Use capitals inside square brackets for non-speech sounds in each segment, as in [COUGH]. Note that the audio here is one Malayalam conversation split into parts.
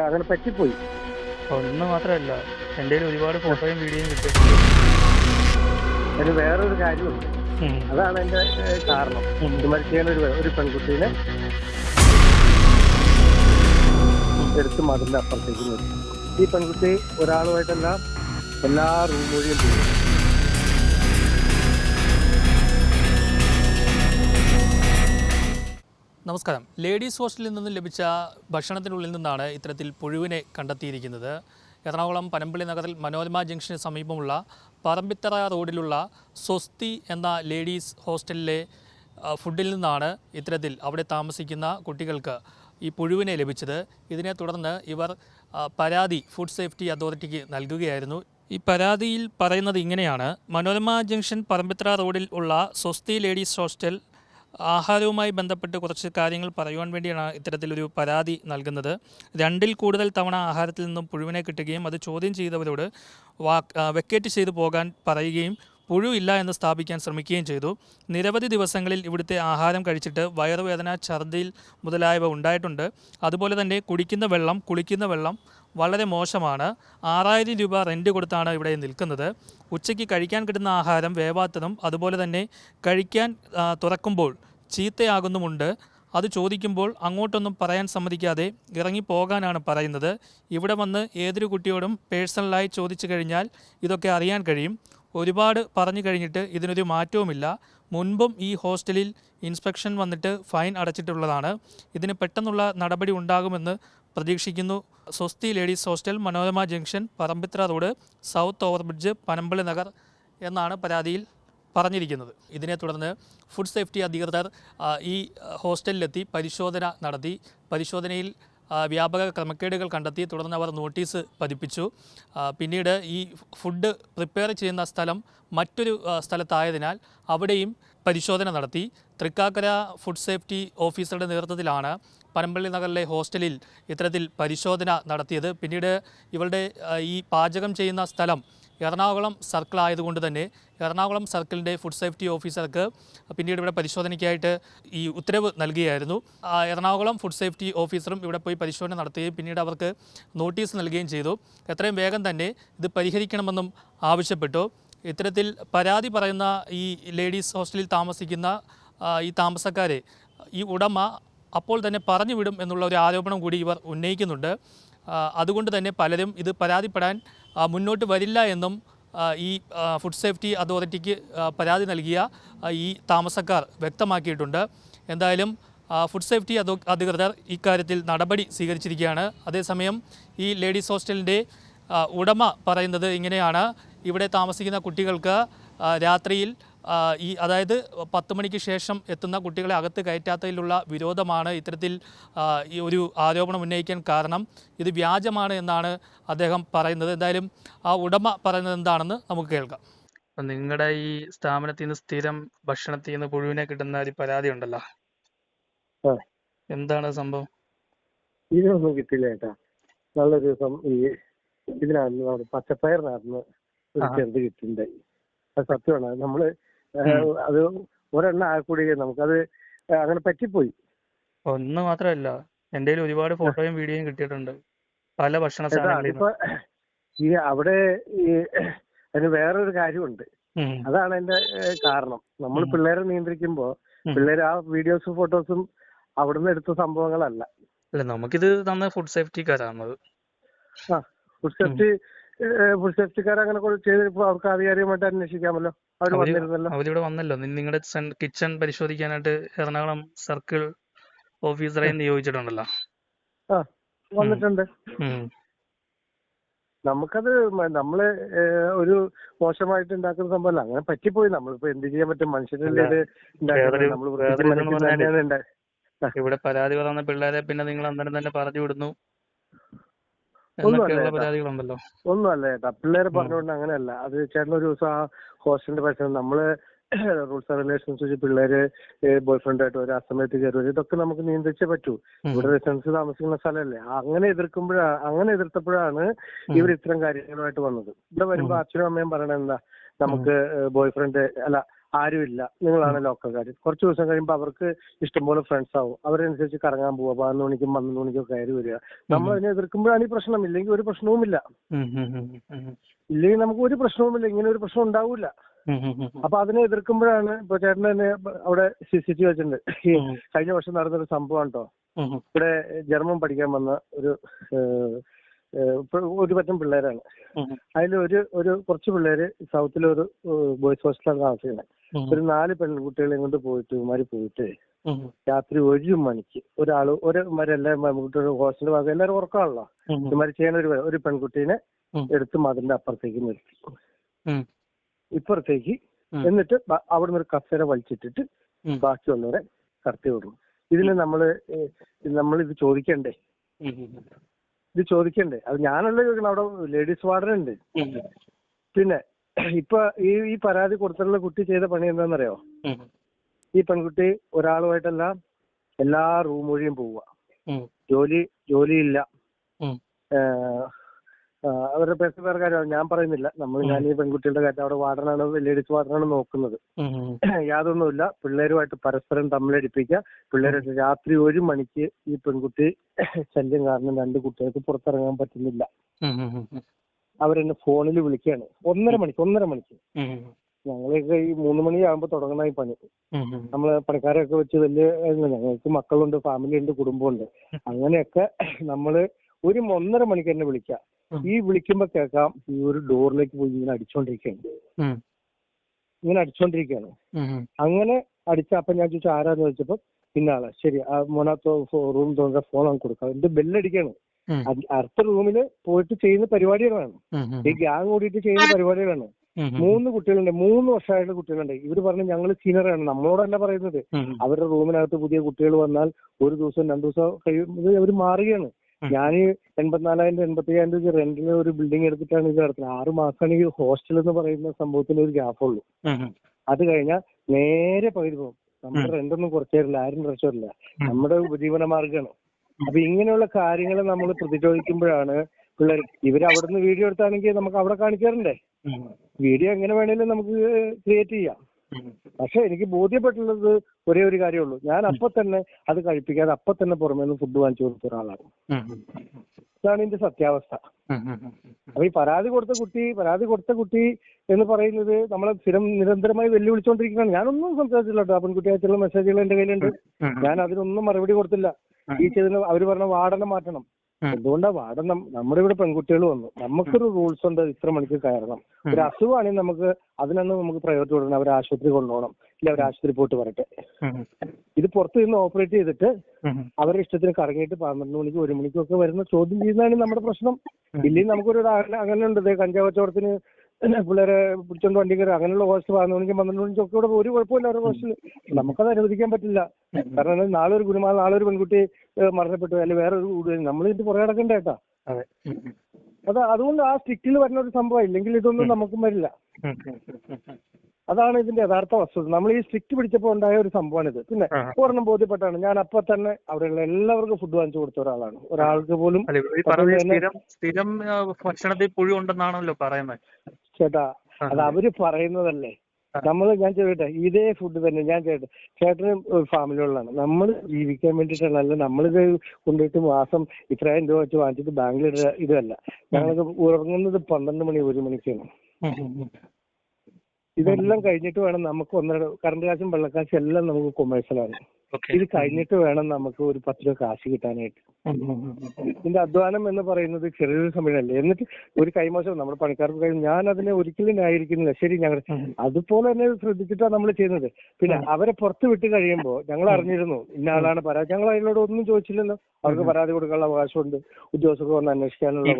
അങ്ങനെ പറ്റിപ്പോയി. ഒന്ന് മാത്രമല്ല. എന്റെ കയ്യിൽ ഒരുപാട് ഫോട്ടോയും വീഡിയോയും കിട്ടും അതിന് വേറൊരു കാര്യമുണ്ട്. അതാണ് എന്റെ കാരണം. മരിക്കാൻ ഒരു ഒരു പെൺകുട്ടീനെ എടുത്ത് മതിന്റെ അപ്പുറത്തേക്ക് നിർത്തി. ഈ പെൺകുട്ടി ഒരാളുമായിട്ടല്ല എല്ലാ റൂം വഴിയും പോയി. നമസ്കാരം. ലേഡീസ് ഹോസ്റ്റലിൽ നിന്ന് ലഭിച്ച ഭക്ഷണത്തിനുള്ളിൽ നിന്നാണ് ഇത്തരത്തിൽ പുഴുവിനെ കണ്ടെത്തിയിരിക്കുന്നത്. എറണാകുളം പനമ്പള്ളി നഗറിൽ മനോരമ ജംഗ്ഷന് സമീപമുള്ള പറമ്പിത്തറ റോഡിലുള്ള സ്വസ്തി എന്ന ലേഡീസ് ഹോസ്റ്റലിലെ ഫുഡിൽ നിന്നാണ് ഇത്തരത്തിൽ അവിടെ താമസിക്കുന്ന കുട്ടികൾക്ക് ഈ പുഴുവിനെ ലഭിച്ചത്. ഇതിനെ തുടർന്ന് ഇവർ പരാതി ഫുഡ് സേഫ്റ്റി അതോറിറ്റിക്ക് നൽകുകയായിരുന്നു. ഈ പരാതിയിൽ പറയുന്നത് ഇങ്ങനെയാണ്. മനോരമ ജംഗ്ഷൻ പറമ്പിത്തറ റോഡിൽ ഉള്ള സ്വസ്തി ലേഡീസ് ഹോസ്റ്റൽ ആഹാരവുമായി ബന്ധപ്പെട്ട് കുറച്ച് കാര്യങ്ങൾ പറയുവാൻ വേണ്ടിയാണ് ഇത്തരത്തിലൊരു പരാതി നൽകുന്നത്. രണ്ടിൽ കൂടുതൽ തവണ ആഹാരത്തിൽ നിന്നും പുഴുവിനെ കിട്ടുകയും അത് ചോദ്യം ചെയ്തവരോട് വെക്കേറ്റ് ചെയ്തു പോകാൻ പറയുകയും പുഴു ഇല്ല എന്ന് സ്ഥാപിക്കാൻ ശ്രമിക്കുകയും ചെയ്തു. നിരവധി ദിവസങ്ങളിൽ ഇവിടുത്തെ ആഹാരം കഴിച്ചിട്ട് വയറുവേദന ഛർദിൽ മുതലായവ ഉണ്ടായിട്ടുണ്ട്. അതുപോലെ തന്നെ കുടിക്കുന്ന വെള്ളം കുളിക്കുന്ന വെള്ളം വളരെ മോശമാണ്. ആറായിരം രൂപ റെന്റ് കൊടുത്താണ് ഇവിടെ നിൽക്കുന്നത്. ഉച്ചയ്ക്ക് കഴിക്കാൻ കിട്ടുന്ന ആഹാരം വേവാത്തതും അതുപോലെ തന്നെ കഴിക്കാൻ തുറക്കുമ്പോൾ ചീത്തയാകുന്നുമുണ്ട്. അത് ചോദിക്കുമ്പോൾ അങ്ങോട്ടൊന്നും പറയാൻ സമ്മതിക്കാതെ ഇറങ്ങിപ്പോകാനാണ് പറയുന്നത്. ഇവിടെ വന്ന് ഏതൊരു കുട്ടിയോടും പേഴ്സണലായി ചോദിച്ചു കഴിഞ്ഞാൽ ഇതൊക്കെ അറിയാൻ കഴിയും. ഒരുപാട് പറഞ്ഞു കഴിഞ്ഞിട്ട് ഇതിനൊരു മാറ്റവുമില്ല. മുൻപും ഈ ഹോസ്റ്റലിൽ ഇൻസ്പെക്ഷൻ വന്നിട്ട് ഫൈൻ അടച്ചിട്ടുള്ളതാണ്. ഇതിന് പെട്ടെന്നുള്ള നടപടി ഉണ്ടാകുമെന്ന് പ്രതീക്ഷിക്കുന്നു. Swasthi ladies hostel Manorama junction Parambithra road south overbridge Panampilly Nagar എന്നാണ് പരാതിയിൽ പറഞ്ഞിരിക്കുന്നത്. ഇതിനെ തുടർന്ന് ഫുഡ് സേഫ്റ്റി അധികൃതർ ഈ ഹോസ്റ്റലിലെത്തി പരിശോധന നടത്തി. പരിശോധനയിൽ വ്യാപക ക്രമക്കേടുകൾ കണ്ടെത്തി തുടർന്ന് അവർ നോട്ടീസ് പതിപ്പിച്ചു. പിന്നീട് ഈ ഫുഡ് പ്രിപ്പയർ ചെയ്യുന്ന സ്ഥലം മറ്റൊരു സ്ഥലത്തായതിനാൽ അവിടെയും പരിശോധന നടത്തി. തൃക്കാക്കര ഫുഡ് സേഫ്റ്റി ഓഫീസറുടെ നേതൃത്വത്തിലാണ് പനമ്പള്ളി നഗറിലെ ഹോസ്റ്റലിൽ ഇത്തരത്തിൽ പരിശോധന നടത്തിയത്. പിന്നീട് ഇവളുടെ ഈ പാചകം ചെയ്യുന്ന സ്ഥലം എറണാകുളം സർക്കിൾ ആയതുകൊണ്ട് തന്നെ എറണാകുളം സർക്കിളിന്റെ ഫുഡ് സേഫ്റ്റി ഓഫീസർക്ക് പിന്നീട് ഇവിടെ പരിശോധനയ്ക്കായിട്ട് ഈ ഉത്തരവ് നൽകുകയായിരുന്നു എറണാകുളം ഫുഡ് സേഫ്റ്റി ഓഫീസറും ഇവിടെ പോയി പരിശോധന നടത്തുകയും പിന്നീട് അവർക്ക് നോട്ടീസ് നൽകുകയും ചെയ്തു. എത്രയും വേഗം തന്നെ ഇത് പരിഹരിക്കണമെന്നും ആവശ്യപ്പെട്ടു. ഇത്തരത്തിൽ പരാതി പറയുന്ന ഈ ലേഡീസ് ഹോസ്റ്റലിൽ താമസിക്കുന്ന ഈ താമസക്കാരെ ഈ ഉടമ അപ്പോൾ തന്നെ പറഞ്ഞു വിടും എന്നുള്ള ഒരു ആരോപണം കൂടി ഇവർ ഉന്നയിക്കുന്നുണ്ട്. അതുകൊണ്ട് തന്നെ പലരും ഇത് പരാതിപ്പെടാൻ മുന്നോട്ട് വരില്ല എന്നും ഈ ഫുഡ് സേഫ്റ്റി അതോറിറ്റിക്ക് പരാതി നൽകിയ ഈ താമസക്കാർ വ്യക്തമാക്കിയിട്ടുണ്ട്. എന്തായാലും ഫുഡ് സേഫ്റ്റി അതോ അധികൃതർ ഇക്കാര്യത്തിൽ നടപടി സ്വീകരിച്ചിരിക്കുകയാണ്. അതേസമയം ഈ ലേഡീസ് ഹോസ്റ്റലിന്റെ ഉടമ പറയുന്നത് ഇങ്ങനെയാണ്. ഇവിടെ താമസിക്കുന്ന കുട്ടികൾക്ക് രാത്രിയിൽ ഈ അതായത് പത്ത് മണിക്ക് ശേഷം എത്തുന്ന കുട്ടികളെ അകത്ത് കയറ്റാത്തതിലുള്ള വിരോധമാണ് ഇത്തരത്തിൽ ഈ ഒരു ആരോപണം ഉന്നയിക്കാൻ കാരണം. ഇത് വ്യാജമാണ് എന്നാണ് അദ്ദേഹം പറയുന്നത്. എന്തായാലും ആ ഉടമ പറയുന്നത് എന്താണെന്ന് നമുക്ക് കേൾക്കാം. അപ്പം നിങ്ങളുടെ ഈ സ്ഥാപനത്തിൽ നിന്ന് സ്ഥിരം ഭക്ഷണത്തിൽ നിന്ന് പുഴുവിനെ കിട്ടുന്ന ഒരു പരാതി ഉണ്ടല്ലോ. എന്താണ് സംഭവം? ഇതൊന്നും കിട്ടില്ല ഏട്ടാ. നല്ല ദിവസം ഈ ഇതിനായിരുന്നു പച്ചപ്പയറിനായിരുന്നു ഒരു. ചെറുത് കിട്ടിണ്ടായി അത് സത്യമാണ്. നമ്മൾ അത് ഒരെണ്ണം ആകൂടി നമുക്കത് അങ്ങനെ പറ്റിപ്പോയി. ഒന്ന് മാത്രമല്ല എന്റെ ഒരുപാട് ഫോട്ടോയും വീഡിയോയും കിട്ടിയിട്ടുണ്ട്. പല ഭക്ഷണ ഈ അവിടെ ഈ അതിന് വേറൊരു കാര്യമുണ്ട്. അതാണ് അതിന്റെ കാരണം. നമ്മൾ. പിള്ളേരെ നിയന്ത്രിക്കുമ്പോ പിള്ളേർ ആ വീഡിയോസും ഫോട്ടോസും അവിടുന്ന് എടുത്ത സംഭവങ്ങളല്ല. അല്ല നമുക്കിത് തന്ന ഫുഡ് സേഫ്റ്റിക്കാരാണത് ഫുഡ് സേഫ്റ്റി ഫുഡ് സേഫ്റ്റിക്കാർ അങ്ങനെ ചെയ്തപ്പോ അവർക്ക് ആധികാരികമായിട്ട് അന്വേഷിക്കാമല്ലോ. അവർ അവർ വന്നിരുന്നല്ലോ. അവരിവിടെ വന്നല്ലോ. നിങ്ങളുടെ കിച്ചൺ പരിശോധിക്കാനായിട്ട് എറണാകുളം സർക്കിൾ ഓഫീസറെ നിയോഗിച്ചിട്ടുണ്ടല്ലോ വന്നിട്ടുണ്ട്. ഉം. നമുക്കത് നമ്മൾ ഒരു മോശമായിട്ട് ഉണ്ടാക്കുന്ന സംഭവമല്ല അങ്ങനെ പറ്റിപ്പോയി. നമ്മളിപ്പോ എന്ത് ചെയ്യാൻ പറ്റും? മനുഷ്യരല്ലേ ഇത് ഉണ്ടാ- ഇവിടെ പരാതി പറയുന്ന പിള്ളേരെ പിന്നെ നിങ്ങൾ അന്നേരം തന്നെ പറഞ്ഞു വിടുന്നു. ഒന്നുമല്ല ഒന്നുമല്ല ചേട്ടാ അല്ല പറഞ്ഞുകൊണ്ട് അങ്ങനെയല്ല. അത് ചേട്ടൻ ഒരു ദിവസം ആ ഹോസ്റ്റലിന്റെ പരിസരം നമ്മൾ [CLEARS THROAT] റൂൾസ് ആൻഡ് റെഗുലേഷൻസ് വെച്ച് പിള്ളേര് ബോയ് ഫ്രണ്ടായിട്ട് ഒരു ആ സമയത്ത് കയറി വരും. ഇതൊക്കെ നമുക്ക് നിയന്ത്രിച്ചേ പറ്റൂ. ഇവിടെ റെസിഡൻസ് താമസിക്കുന്ന സ്ഥലമല്ലേ. അങ്ങനെ എതിർക്കുമ്പോഴാണ് അങ്ങനെ എതിർത്തപ്പോഴാണ് ഇവർ ഇത്തരം കാര്യങ്ങളുമായിട്ട് വന്നത്. ഇവിടെ വരുമ്പോ. അച്ഛനും അമ്മയും പറയണത് എന്താ? നമുക്ക് ബോയ് ഫ്രണ്ട് അല്ല ആരുമില്ല. നിങ്ങളാണ് ലോക്കൽക്കാർ കുറച്ച് ദിവസം കഴിയുമ്പോൾ അവർക്ക് ഇഷ്ടംപോലെ ഫ്രണ്ട്സ് ആവും. അവരനുസരിച്ച് കറങ്ങാൻ പോവുക പതിനൊന്ന് മണിക്കും പന്ത്രണ്ട് മണിക്കും കയറി വരിക. നമ്മൾ അതിനെ എതിർക്കുമ്പോഴാണ് ഈ പ്രശ്നം. ഇല്ലെങ്കിൽ ഒരു പ്രശ്നവുമില്ല. ഇല്ലെങ്കിൽ നമുക്ക് ഒരു പ്രശ്നവുമില്ല. ഇങ്ങനെ ഒരു പ്രശ്നം ഉണ്ടാവില്ല. അപ്പൊ അതിനെ എതിർക്കുമ്പോഴാണ് ഇപ്പൊ ചേട്ടൻ തന്നെ അവിടെ സി സി ടി വെച്ചിട്ടുണ്ട്. ഈ കഴിഞ്ഞ വർഷം നടന്നൊരു സംഭവം കേട്ടോ ഇവിടെ ജർമ്മൻ പഠിക്കാൻ വന്ന ഒരു ഒരു പറ്റം പിള്ളേരാണ്. അതിൽ ഒരു ഒരു കുറച്ച് പിള്ളേര് സൗത്തിലെ ഒരു ബോയ്സ് ഹോസ്റ്റലാണ് താമസിക്കുന്നത്. ഒരു നാല് പെൺകുട്ടികളെ കൊണ്ട് പോയിട്ട് ഇവന്മാര് പോയിട്ട് രാത്രി ഒരു മണിക്ക് ഒരാൾ ഒരു ഇവന്മാരെല്ലാം പെൺകുട്ടികൾ ഹോസ്റ്റലിന്റെ ഭാഗം എല്ലാവരും ഉറക്കാണല്ലോ ഇവന്മാര് ചെയ്യുന്ന ഒരു ഒരു പെൺകുട്ടീനെ. എടുത്ത് മതിലിന്റെ അപ്പുറത്തേക്ക് നിർത്തി. ഇപ്പുറത്തേക്ക് എന്നിട്ട് അവിടുന്ന് ഒരു കസേര വലിച്ചിട്ടിട്ട്. ബാക്കിയുള്ളവരെ കടത്തി വിടും. ഇതിന് നമ്മൾ നമ്മൾ ഇത് ചോദിക്കണ്ടേ? ഇത് ചോദിക്കണ്ടേ? അത് ഞാനല്ല ചോദിക്കണം അവിടെ ലേഡീസ് വാർഡൻ ഉണ്ട് പിന്നെ ഇപ്പൊ ഈ ഈ പരാതി കൊടുത്തിട്ടുള്ള കുട്ടി ചെയ്ത പണി എന്താണെന്നറിയോ ഈ പെൺകുട്ടി ഒരാളുമായിട്ടല്ല എല്ലാ റൂം വഴിയും പോവുക ജോലി ജോലിയില്ല. അവരുടെ പേഴ്സണൽ കാര്യമാണ്. ഞാൻ പറയുന്നില്ല. നമ്മൾ. ഞാൻ ഈ പെൺകുട്ടികളുടെ കാര്യം അവിടെ വാർഡനാണ് ലേഡീസ് വാർഡനാണ് നോക്കുന്നത്. [CLEARS THROAT] യാതൊന്നുമില്ല. പിള്ളേരുമായിട്ട് പരസ്പരം തമ്മിലടിപ്പിക്കുക. പിള്ളേരായിട്ട് രാത്രി ഒരു മണിക്ക് ഈ പെൺകുട്ടി [CLEARS THROAT] ശല്യം കാരണം രണ്ട് കുട്ടികൾക്ക് പുറത്തിറങ്ങാൻ പറ്റുന്നില്ല. അവരെന്നെ ഫോണിൽ വിളിക്കുകയാണ്. ഒന്നര മണിക്ക് ഒന്നര മണിക്ക്. ഞങ്ങളൊക്കെ ഈ മൂന്ന് മണിയാകുമ്പോൾ തുടങ്ങണ ഈ പണി. നമ്മൾ പണിക്കാരെയൊക്കെ വെച്ച് വലിയ ഞങ്ങൾക്ക് മക്കളുണ്ട് ഫാമിലി ഉണ്ട് കുടുംബമുണ്ട് അങ്ങനെയൊക്കെ [CLEARS THROAT] നമ്മൾ ഒരു ഒന്നര മണിക്ക് തന്നെ വിളിക്കാം ഉം. ഈ വിളിക്കുമ്പോ കേക്കാം ഈ ഒരു ഡോറിലേക്ക് പോയി ഇങ്ങനെ അടിച്ചോണ്ടിരിക്കുകയാണ്. ഇങ്ങനെ അടിച്ചോണ്ടിരിക്കുകയാണ്. അങ്ങനെ അടിച്ച അപ്പൊ ഞാൻ ചോദിച്ചു ആരാന്ന്? ചോദിച്ചപ്പോ പിന്നാളെ. ശരി ആ മോനാത്തോ റൂം തോന്നുന്ന ഫോൺ അങ്ങ് കൊടുക്കാം. എന്റെ ബെല്ലടിക്കാണ് അടുത്ത റൂമിൽ പോയിട്ട് ചെയ്യുന്ന പരിപാടികളാണ്. ഈ ഗ്യാങ് കൂടിയിട്ട് ചെയ്യുന്ന പരിപാടികളാണ്. മൂന്ന് കുട്ടികളുണ്ട് മൂന്ന് വർഷമായിട്ടുള്ള കുട്ടികളുണ്ട്. ഇവർ പറഞ്ഞു ഞങ്ങൾ സീനിയറാണ് നമ്മളോടല്ല പറയുന്നത്. അവരുടെ റൂമിനകത്ത് പുതിയ കുട്ടികൾ വന്നാൽ ഒരു ദിവസം രണ്ടു ദിവസം കഴിയുമ്പോൾ അവർ മാറുകയാണ്. ഞാൻ എൺപത്തിനാലായിരം എൺപത്തി അയ്യായിരം രൂപ റെന്റിന് ഒരു ബിൽഡിംഗ് എടുത്തിട്ടാണ് ഇത് നടത്തുന്നത്. ആറ് മാസമാണ് ഈ ഹോസ്റ്റൽ എന്ന് പറയുന്ന സംഭവത്തിന് ഒരു ഗ്യാപ്പ് ഉള്ളൂ. ഉം, ഉം, അത് കഴിഞ്ഞാൽ നേരെ പകുതി പോകും. നമ്മുടെ റെന്റൊന്നും റെന്റ് ഒന്നും കുറച്ചു തരില്ല ആരും കുറച്ചു തരില്ല നമ്മുടെ ഉപജീവന മാർഗമാണ് അപ്പൊ ഇങ്ങനെയുള്ള കാര്യങ്ങൾ നമ്മൾ പ്രതിരോധിക്കുമ്പോഴാണ് പിള്ളേർ ഇവർ അവിടുന്ന് വീഡിയോ എടുത്താണെങ്കിൽ നമുക്ക് അവിടെ കാണിക്കാറുണ്ടേ? വീഡിയോ എങ്ങനെ വേണേലും നമുക്ക് ക്രിയേറ്റ് ചെയ്യാം. പക്ഷെ എനിക്ക് ബോധ്യപ്പെട്ടുള്ളത് ഒരേ ഒരു കാര്യമുള്ളൂ. ഞാൻ അപ്പൊ തന്നെ അത് കഴിപ്പിക്കാതെ അപ്പൊ തന്നെ പുറമേ നിന്ന് ഫുഡ് വാങ്ങിച്ചു കൊടുത്ത ഒരാളാണ്. ഇതാണ് ഇതിന്റെ സത്യാവസ്ഥ. അപ്പൊ ഈ പരാതി കൊടുത്ത കുട്ടി പരാതി കൊടുത്ത കുട്ടി എന്ന് പറയുന്നത് നമ്മളെ സ്ഥിരം നിരന്തരമായി വെല്ലുവിളിച്ചോണ്ടിരിക്കുകയാണ്. ഞാനൊന്നും സംസാരിച്ചില്ല കേട്ടോ. ആ പെൺകുട്ടിയായിട്ടുള്ള മെസ്സേജുകൾ എന്റെ കയ്യിലുണ്ട്. ഞാൻ അതിനൊന്നും മറുപടി കൊടുത്തില്ല. ഈ ചെയ്തതിന് അവർ പറഞ്ഞ വാർഡനെ മാറ്റണം. എന്തുകൊണ്ടാ വാർഡൻ നമ്മുടെ ഇവിടെ പെൺകുട്ടികൾ വന്നു. നമുക്കൊരു റൂൾസ് ഉണ്ട് ഇത്ര മണിക്ക് കയറണം ഒരു അസുഖമാണെങ്കിൽ നമുക്ക് അതിനൊന്നും നമുക്ക് പ്രയോജനം കൊടുക്കണം അവർ ആശുപത്രി കൊണ്ടുപോകണം. ഇല്ല അവർ ആശുപത്രി പോയിട്ട് വരട്ടെ. ഇത് പുറത്ത് നിന്ന് ഓപ്പറേറ്റ് ചെയ്തിട്ട് അവരുടെ ഇഷ്ടത്തിന് കറങ്ങിയിട്ട് പന്ത്രണ്ട് മണിക്ക് ഒരു മണിക്കൊക്കെ വരുന്ന ചോദ്യം ചെയ്യുന്നതാണ് നമ്മുടെ പ്രശ്നം. ഇല്ലെങ്കിൽ നമുക്കൊരു അങ്ങനെ ഉണ്ട് കഞ്ചാവ് കച്ചവടത്തിന് പിള്ളേരെ പിടിച്ചോണ്ട് വണ്ടി കയറി അങ്ങനെയുള്ള ഹോസ്റ്റൽ പതിനൊന്ന് മണിക്കും പന്ത്രണ്ട് മണിക്കും ഒക്കെ ഇവിടെ ഒരു കുഴപ്പമില്ല അവരുടെ ഹോസ്റ്റൽ നമുക്കത് അനുവദിക്കാൻ പറ്റില്ല. കാരണം നാളെ ഒരു കുരുമാ നാളെ ഒരു പെൺകുട്ടി മരണപ്പെട്ടു അല്ലെങ്കിൽ വേറെ ഒരു നമ്മൾ ഇതിന്റെ പുറകെ കിടക്കണ്ട കേട്ടാ അതെ. അതുകൊണ്ട് ആ സ്ട്രിക്റ്റിൽ വരുന്ന ഒരു സംഭവം ഇല്ലെങ്കിൽ ഇതൊന്നും നമുക്കും വരില്ല. അതാണ് ഇതിന്റെ യഥാർത്ഥ വസ്തുത നമ്മൾ ഈ സ്ട്രിക്റ്റ് പിടിച്ചപ്പോൾ ഉണ്ടായ ഒരു സംഭവമാണിത്. പിന്നെ. ഒരെണ്ണം ബോധ്യപ്പെട്ടാണ്. ഞാൻ അപ്പൊ തന്നെ അവിടെയുള്ള എല്ലാവർക്കും ഫുഡ് വാങ്ങിച്ചു കൊടുത്ത ഒരാളാണ്. ഒരാൾക്ക് പോലും സ്ഥിരം ഭക്ഷണത്തിൽ പുഴു ഉണ്ടെന്നാണല്ലോ പറയുന്നത്. ചേട്ടാ അത് അവർ പറയുന്നതല്ലേ. നമ്മൾ ഞാൻ ചോദിക്കട്ടെ ഇതേ ഫുഡ് തന്നെ ഞാൻ ചോദിക്കട്ടെ ചേട്ടന് ഒരു ഫാമിലികളിലാണ് നമ്മൾ ജീവിക്കാൻ വേണ്ടിയിട്ടല്ല നമ്മളിത് കൊണ്ടുപോയിട്ട് മാസം ഇത്രയും രൂപ വെച്ച് വാങ്ങിച്ചിട്ട് ബാങ്കിൽ ഇതല്ല ഞങ്ങൾക്ക് ഉറങ്ങുന്നത് പന്ത്രണ്ട് മണി ഒരു മണിക്കാണ്. ഇതെല്ലാം കഴിഞ്ഞിട്ട് വേണം നമുക്ക് ഒന്നര കറണ്ട് കാശും വെള്ളക്കാശും എല്ലാം നമുക്ക് കൊമേഴ്സ്യലാണ് ആണ്. ഇത് കഴിഞ്ഞിട്ട് വേണം നമുക്ക് ഒരു പത്ത് രൂപ കാശ് കിട്ടാനായിട്ട്. ഇതിന്റെ അധ്വാനം എന്ന് പറയുന്നത് ചെറിയൊരു സമയമല്ലേ എന്നിട്ട് ഒരു കൈമോശം നമ്മുടെ പണിക്കാർക്ക് കഴിയും. ഞാൻ അതിനെ ഒരിക്കലും ന്യായീകരിക്കുന്നില്ല. ശരി ഞങ്ങൾ. അതുപോലെ തന്നെ ശ്രദ്ധിച്ചിട്ടാണ് നമ്മൾ ചെയ്യുന്നത്. പിന്നെ അവരെ പുറത്ത് വിട്ട് കഴിയുമ്പോൾ ഞങ്ങൾ അറിഞ്ഞിരുന്നു ഇന്ന ആളാണ് പരാതി. ഞങ്ങൾ അതിനോട് ഒന്നും ചോദിച്ചില്ലല്ലോ. അവർക്ക് പരാതി കൊടുക്കാനുള്ള അവകാശമുണ്ട്. ഉദ്യോഗസ്ഥർക്ക് വന്ന് അന്വേഷിക്കാനുള്ള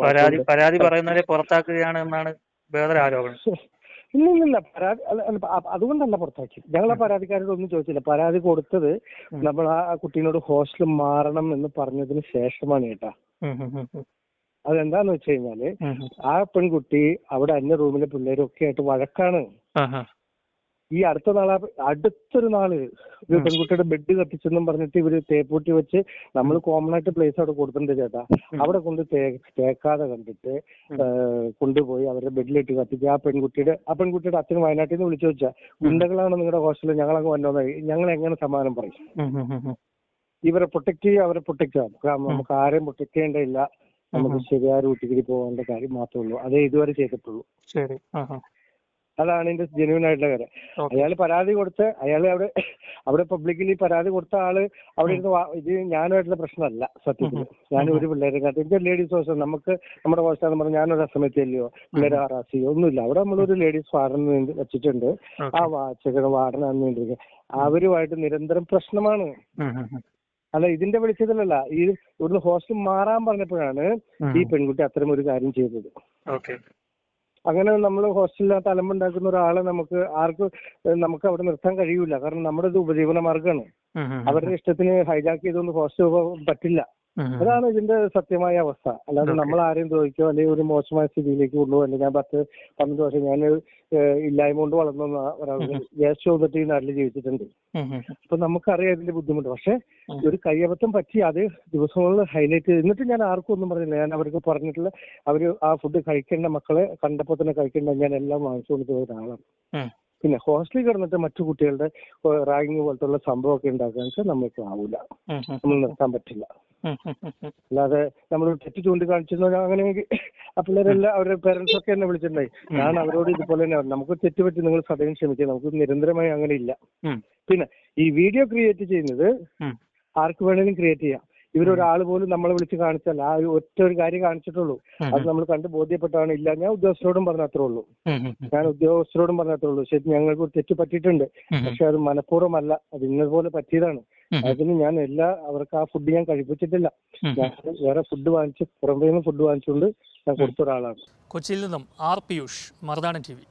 പരാതി പറയുന്നവരെ പുറത്താക്കുകയാണ് എന്നാണ് വേറൊരു ആരോപണം. [LAUGHS] ഇല്ല ഇല്ല, പരാതി അതുകൊണ്ടല്ല പുറത്താക്കി ഞങ്ങൾ ആ പരാതിക്കാരോട് ഒന്നും ചോദിച്ചില്ല പരാതി കൊടുത്തത് നമ്മൾ ആ കുട്ടീനോട് ഹോസ്റ്റൽ മാറണം എന്ന് പറഞ്ഞതിന് ശേഷമാണ് കേട്ടാ. അതെന്താന്ന് വെച്ച് കഴിഞ്ഞാൽ. ആ പെൺകുട്ടി അവിടെ അന്യ റൂമിലെ പിള്ളേരൊക്കെ ആയിട്ട് വഴക്കാണ്. ഈ അടുത്ത നാളെ അടുത്തൊരു നാൾ ഒരു. പെൺകുട്ടിയുടെ ബെഡ് കത്തിച്ചെന്നും പറഞ്ഞിട്ട് ഇവർ തേപ്പൂട്ടി വെച്ച് നമ്മൾ കോമൺ ആയിട്ട് പ്ലേസ് അവിടെ കൊടുത്തിട്ടുണ്ട് ചേട്ടാ. അവിടെ കൊണ്ട് തേ- തേക്കാതെ കണ്ടിട്ട് കൊണ്ടുപോയി അവരുടെ ബെഡിലിട്ട് കത്തിച്ച് ആ പെൺകുട്ടിയുടെ ആ പെൺകുട്ടിയുടെ അച്ഛൻ വയനാട്ടിൽ നിന്ന് വിളിച്ചു വെച്ചാ ഗുണ്ടകളാണ് നിങ്ങളുടെ ഹോസ്റ്റലിൽ? ഞങ്ങളങ്ങ് വന്നോന്നായി ഞങ്ങൾ എങ്ങനെ സമാധാനം പറയും. ഇവരെ പ്രൊട്ടക്ട് ചെയ്യുക അവരെ പ്രൊട്ടക്ട് ചെയ്യാം കാരണം നമുക്ക് ആരെയും പ്രൊട്ടക്ട് ചെയ്യേണ്ടതില്ല. നമുക്ക്. ശരിയായ റൂട്ടിൽ പോകേണ്ട കാര്യം മാത്രമേ ഉള്ളൂ. അതേ ഇതുവരെ ചെയ്തിട്ടുള്ളൂ. ശരി. അതാണ് ഇതിന്റെ ജെന്യൂൻ ആയിട്ടുള്ള കാര്യം. അയാൾ പരാതി കൊടുത്ത് അയാൾ അവിടെ അവിടെ പബ്ലിക്കലി പരാതി കൊടുത്ത ആൾ അവിടെ ഇരുന്ന് ഇത് ഞാനുമായിട്ടുള്ള പ്രശ്നമല്ല സത്യത്തിൽ. ഞാൻ ഒരു പിള്ളേരെ കാര്യം എനിക്ക് ലേഡീസ് ഹോസ്റ്റൽ നമുക്ക് നമ്മുടെ ഹോസ്റ്റൽ പറഞ്ഞാൽ ഞാനൊരു അസമയത്തില്ലയോ പിള്ളേരെ ഹറാസിയോ ഒന്നുമില്ല. അവിടെ നമ്മളൊരു ലേഡീസ് വാർഡൻ വെച്ചിട്ടുണ്ട്. ആ ഓക്കെ വാച്ചകർ വാർഡനാന്ന് വേണ്ടി അവരുമായിട്ട് നിരന്തരം പ്രശ്നമാണ്. അല്ല ഇതിന്റെ വെളിച്ചത്തിലല്ല. ഈ ഇവിടുന്ന് ഹോസ്റ്റൽ മാറാൻ പറഞ്ഞപ്പോഴാണ് ഈ പെൺകുട്ടി അത്തരം ഒരു കാര്യം ചെയ്തത്. അങ്ങനെ നമ്മൾ ഹോസ്റ്റലിൽ തലമുണ്ടാക്കുന്ന ഒരാളെ നമുക്ക് ആർക്ക് നമുക്ക് അവിടെ നിർത്താൻ കഴിയൂല കാരണം നമ്മുടെ ഇത് ഉപജീവന മാർഗമാണ്. അവരുടെ ഇഷ്ടത്തിന് ഹൈജാക്ക് ചെയ്തുകൊണ്ട് ഹോസ്റ്റൽ പറ്റില്ല. അതാണ് ഇതിന്റെ സത്യമായ അവസ്ഥ. അല്ലാതെ നമ്മൾ ആരെയും ദ്രോഹിക്കോ അല്ലെങ്കിൽ ഒരു മോശമായ സ്ഥിതിയിലേക്ക് കൊണ്ടുപോകും. അല്ലെങ്കിൽ ഞാൻ പത്ത് പന്ത്രണ്ട് വർഷം ഞാൻ ഇല്ലായ്മ കൊണ്ട് വളർന്നു ഒരാൾക്ക് വേസ്റ്റ് വന്നിട്ട് ഈ നാട്ടിൽ ജീവിച്ചിട്ടുണ്ട്. അപ്പൊ നമുക്കറിയാം ഇതിന്റെ ബുദ്ധിമുട്ട്. പക്ഷെ ഒരു കയ്യബദ്ധം പറ്റി അത് ദിവസങ്ങളിൽ ഹൈലൈറ്റ് ചെയ്ത്. എന്നിട്ട് ഞാൻ ആർക്കും ഒന്നും പറഞ്ഞില്ല. ഞാൻ അവർക്ക് പറഞ്ഞിട്ടുള്ള അവർ ആ ഫുഡ് കഴിക്കേണ്ട മക്കളെ കണ്ടപ്പോ തന്നെ കഴിക്കേണ്ട ഞാൻ എല്ലാം വാങ്ങിച്ചുകൊണ്ട് പോയ ഒരാളാണ്. പിന്നെ ഹോസ്റ്റലിൽ കിടന്നിട്ട് മറ്റു കുട്ടികളുടെ റാഗിങ് പോലത്തുള്ള സംഭവമൊക്കെ ഉണ്ടാക്കാൻ വെച്ചാൽ നമുക്ക് ആവൂല. നമ്മൾ നിർത്താൻ പറ്റില്ല. അല്ലാതെ നമ്മൾ തെറ്റ് ചൂണ്ടിക്കാണിച്ചിരുന്ന അങ്ങനെയെങ്കിൽ ആ പിള്ളേരെല്ലാം അവരുടെ പേരൻസ് ഒക്കെ എന്നെ വിളിച്ചിട്ടുണ്ടായി. ഞാൻ അവരോട് ഇതുപോലെ തന്നെ. നമുക്ക് തെറ്റ് പറ്റി നിങ്ങൾ സദയം ക്ഷമിക്കുക. നമുക്ക് നിരന്തരമായി അങ്ങനെ ഇല്ല. പിന്നെ ഈ വീഡിയോ ക്രിയേറ്റ് ചെയ്യുന്നത്. ആർക്ക് വേണേലും ക്രിയേറ്റ് ചെയ്യാം. ഇവരൊരാൾ പോലും നമ്മളെ വിളിച്ച് കാണിച്ചല്ല. ആ ഒരു ഒറ്റ ഒരു കാര്യം കാണിച്ചിട്ടുള്ളൂ. അത് നമ്മൾ കണ്ട് ബോധ്യപ്പെട്ടാണ് ഇല്ല ഞാൻ ഉദ്യോഗസ്ഥരോടും പറഞ്ഞ അത്രേ ഉള്ളൂ. ഞാൻ ഉദ്യോഗസ്ഥരോടും പറഞ്ഞ അത്രേ ഉള്ളൂ ശരി ഞങ്ങൾക്ക് ഒരു തെറ്റ് പറ്റിയിട്ടുണ്ട്. പക്ഷെ അത് മനഃപൂർവമല്ല. അത് ഇന്നതുപോലെ പറ്റിയതാണ്. അതിന് ഞാൻ എല്ലാ അവർക്ക് ആ ഫുഡ് ഞാൻ കഴിപ്പിച്ചിട്ടില്ല. ഞാൻ വേറെ ഫുഡ് വാങ്ങിച്ച് പുറമേ നിന്ന് ഫുഡ് വാങ്ങിച്ചുകൊണ്ട് ഞാൻ കൊടുത്ത ഒരാളാണ്. കൊച്ചിയിൽ നിന്നും R Piyush Marunadan T V.